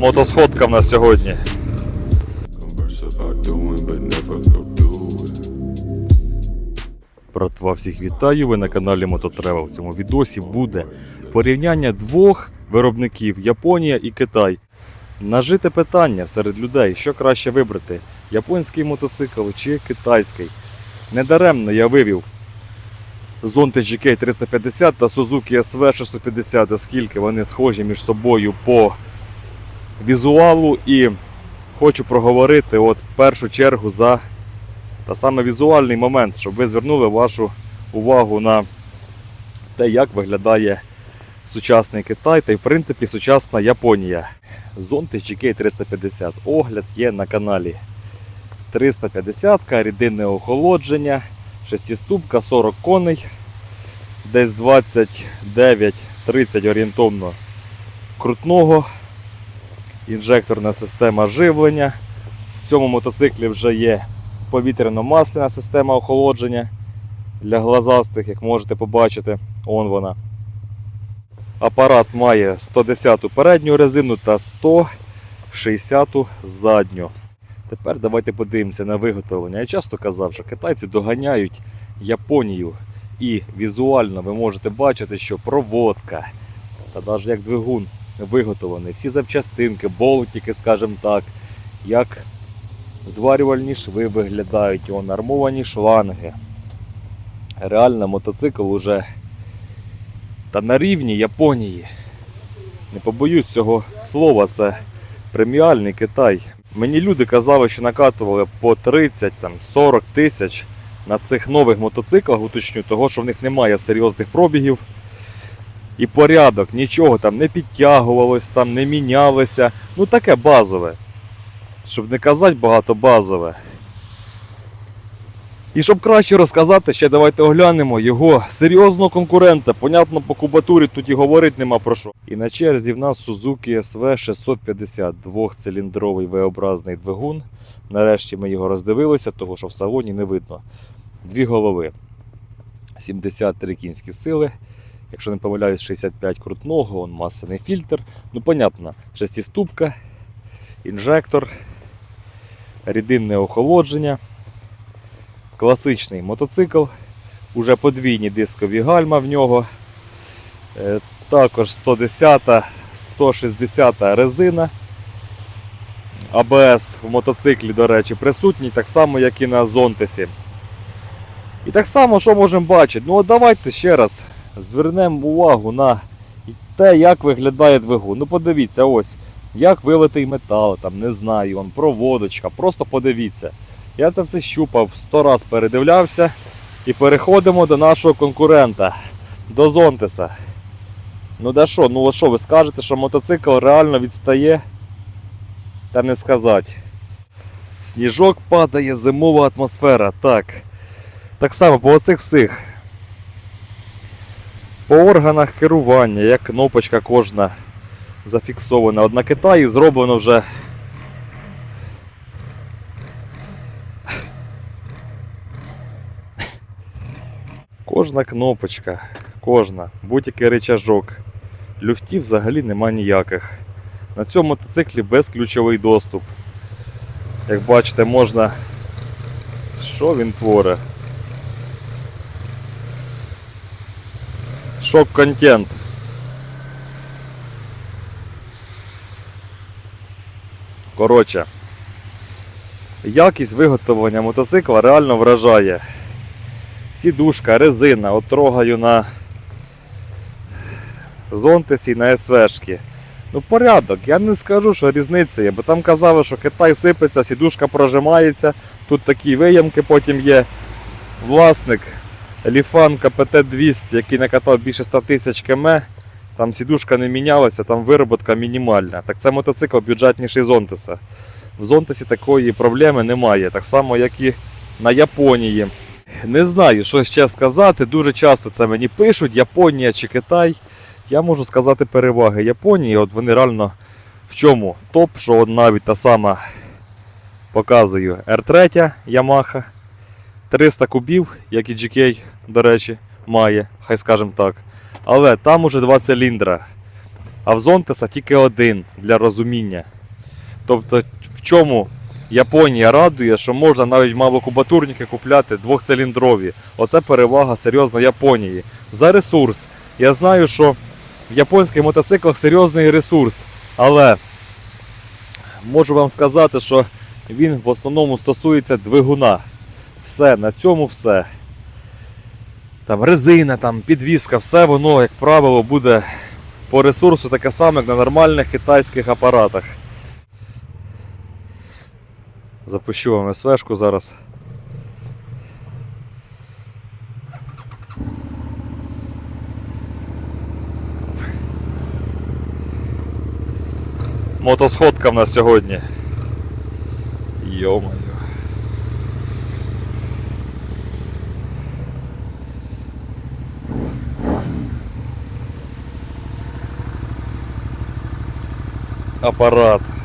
мотосходка в нас сьогодні. Братва, всіх вітаю. Ви на каналі Мототрева. В цьому відосі буде порівняння двох виробників Японія і Китай. Нажите питання серед людей, що краще вибрати: японський мотоцикл чи китайський. Недаремно я вивів Zonte GK 350 та Suzuki SV 650, оскільки вони схожі між собою по візуалу і хочу проговорити от в першу чергу за та саме візуальний момент, щоб ви звернули вашу увагу на те, як виглядає сучасний Китай та й в принципі сучасна Японія. Zonte GK 350. Огляд є на каналі. 350 рідинне охолодження, шестиступка, 40 коней, десь 29-30 орієнтовно крутного, інжекторна система живлення. В цьому мотоциклі вже є повітряно-масляна система охолодження для глазастих, як можете побачити. Он вона. Апарат має 110 передню резину та 160 задню. Тепер давайте подивимося на виготовлення. Я часто казав, що китайці доганяють Японію. І візуально ви можете бачити, що проводка, та навіть як двигун виготовлений, всі запчастинки, болтики, скажімо так, як зварювальні шви виглядають, он, армовані шланги. Реально мотоцикл уже та на рівні Японії. Не побоюсь цього слова, це преміальний Китай. Мені люди казали, що накатували по 30-40 тисяч на цих нових мотоциклах, уточню, того, що в них немає серйозних пробігів. І порядок, нічого там не підтягувалось, там не мінялося. Ну таке базове щоб не казати багато базове. І щоб краще розказати, ще давайте оглянемо його серйозного конкурента. Понятно, по кубатурі тут і говорити нема про що. І на черзі в нас Suzuki SV 650, двохциліндровий V-образний двигун. Нарешті ми його роздивилися, того що в салоні не видно. Дві голови. 73 кінські сили. Якщо не помиляюсь, 65 крутного, он масляний фільтр. Ну, понятно, шестиступка, інжектор, рідинне охолодження, класичний мотоцикл, уже подвійні дискові гальма в нього, Е, також 110 160 резина. АБС в мотоциклі, до речі, присутній, так само, як і на Зонтесі. І так само, що можемо бачити? Ну, от давайте ще раз звернемо увагу на те, як виглядає двигун. Ну, подивіться, ось як вилитий метал, там, не знаю, он, проводочка, просто подивіться. Я це все щупав, сто раз передивлявся і переходимо до нашого конкурента, до Зонтеса. Ну да що, ну що, ви скажете, що мотоцикл реально відстає? Та не сказати. Сніжок падає, зимова атмосфера. Так. Так само по оцих всіх. По органах керування, як кнопочка кожна зафіксована. От на Китаї зроблено вже. Кожна кнопочка, кожна, будь-який рычажок. Люфтів взагалі нема ніяких. На цьому мотоциклі безключовий доступ. Як бачите, можна. Що він творить? Шок-контент. Коротше, якість виготовлення мотоцикла реально вражає. Сідушка, резина, от трогаю на Зонтесі на СВшки. Ну порядок, я не скажу, що різниця є, бо там казали, що Китай сипеться, сідушка прожимається, тут такі виямки потім є. Власник Ліфан КПТ-200, який накатав більше 100 тисяч км, там сідушка не мінялася, там вироботка мінімальна. Так це мотоцикл бюджетніший Зонтеса. В Зонтесі такої проблеми немає, так само, як і на Японії. Не знаю, що ще сказати. Дуже часто це мені пишуть, Японія чи Китай. Я можу сказати переваги Японії. От вони реально в чому топ, що от навіть та сама показую R3 Yamaha. 300 кубів, як і GK, до речі, має, хай скажемо так. Але там уже два циліндра. а в Зонтеса тільки один для розуміння. Тобто, в чому Японія радує, що можна навіть малокубатурники купляти двохциліндрові. Оце перевага серйозно Японії. За ресурс. Я знаю, що в японських мотоциклах серйозний ресурс, але можу вам сказати, що він в основному стосується двигуна. Все, на цьому все. Там резина, там підвіска, все воно, як правило, буде по ресурсу таке саме, як на нормальних китайських апаратах. Запущу вам СВшку зараз. Мотосходка в нас сьогодні. Йо-моє. Апарат.